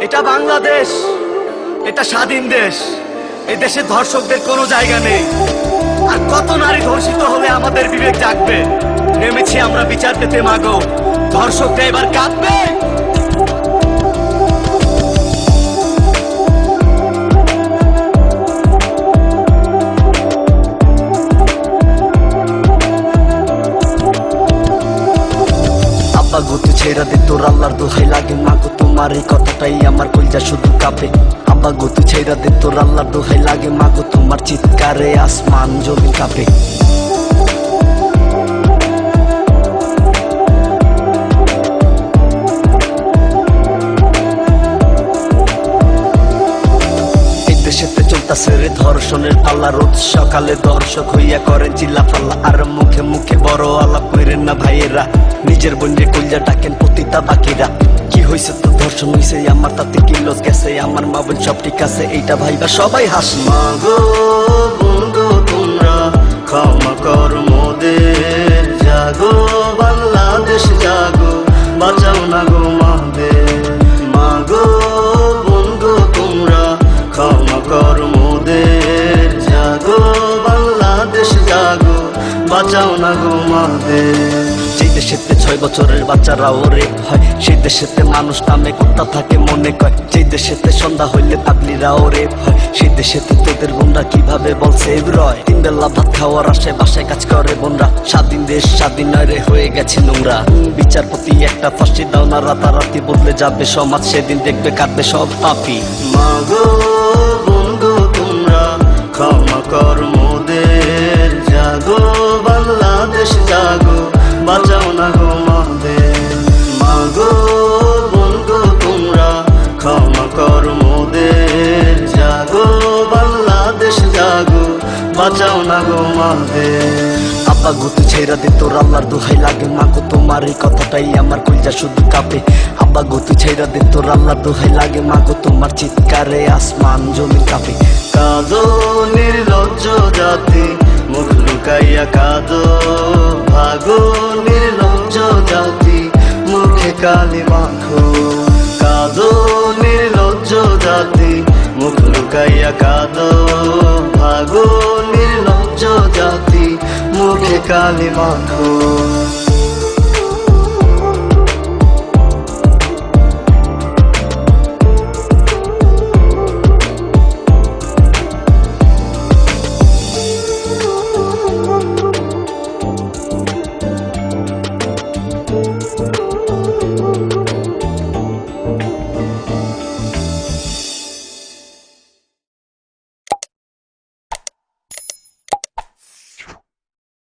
এটা বাংলাদেশ, এটা স্বাধীন দেশ। এই দেশে ধর্ষকদের কোনো জায়গা নেই। আর কত নারী ধর্ষিত হলে আমাদের বিবেক জাগবে। নেমেছি আমরা বিচার পেতে, মাগো। ধর্ষকরা এবার কাঁদবে। ছেড়া দে, তোর আল্লাহর দোহাই লাগে, মাগো। তোমার এই কথাটাই আমার কলজা শুধু কাঁপে। আব্বা গতি ছেড়া দে, তোর আল্লাহর দোহাই লাগে। মাগো তোমার চিৎকারে আসমান জমি কাঁপে। দেশেতে ধর্ষণের পাল্লা। রোজ সকালে দর্শক হইয়া করেন চিল্লা ফাল্লা আর মুখে মুখে বড় আলাপ করেন না ভাইয়েরা। নিজের বোনরে কলজা ডাকেন পতিতা বাকিরা কি হয়েছে তো ধর্ষণ হয়েছে আমার তাতে কি লস গেছে? আমার মা বোন সব ঠিক আছে? এইটা ভাইবা সবাই হাস। মাগো বন্ধু তোমরা ক্ষমা কর মোদের জাগো, বাংলাদেশ জাগো, বাঁচাও না গো মাদের। মাগো বন্ধু তোমরা ক্ষমা কর মোদের জাগো, বাংলাদেশ জাগো, বাঁচাও না গো মাদের। ছয় বছরের বাচ্চারা রেপ হয়। সেই দেশেতে মানুষ নামে কুত্তা থাকে মনে কয়। যে দেশেতে সন্ধ্যা হইলে পাগলিরা রেপ হয়। সেই দেশেতে তোদের বোনরা কীভাবে বলছে রয় তিন বেলা ভাত খাওয়ার আশে বাসায় কাজ করে বোনরা। স্বাধীন দেশ, স্বাধীন রে হয়ে গেছে নোংরা। বিচারপতি একটা ফাঁসি দাও না, রাতারাতি বদলে যাবে সমাজ। সেদিন দেখবে কাঁদবে সব পাপি। মাগো না গো মাদের মাগো বন্ধু তোমরা ক্ষমা কর মোদের। জাগো বাংলাদেশ জাগো বাঁচাও না গো মাদের আব্বা গুতু ছেড়া দে তোর আল্লাহর দোহাই লাগে। মাগো তোমার এই কথাটাই আমার কলজা শুধু কাঁপে। আব্বা গুতু ছেড়া দে তোর আল্লাহর দোহাই লাগে। মাগো তোমার চিৎকারে আসমান জমি কাঁপে। কাঁদো নির্লজ্জ জাতি মুখ লুকাইয়া কাঁদো। জাতি, মুখে কালি মাখো। কাদো নির্লজ্জ জাতি, মুখ লুকাইয়া কাদো। ভাগো নির্লজ্জ জাতি, মুখে কালি মাখো।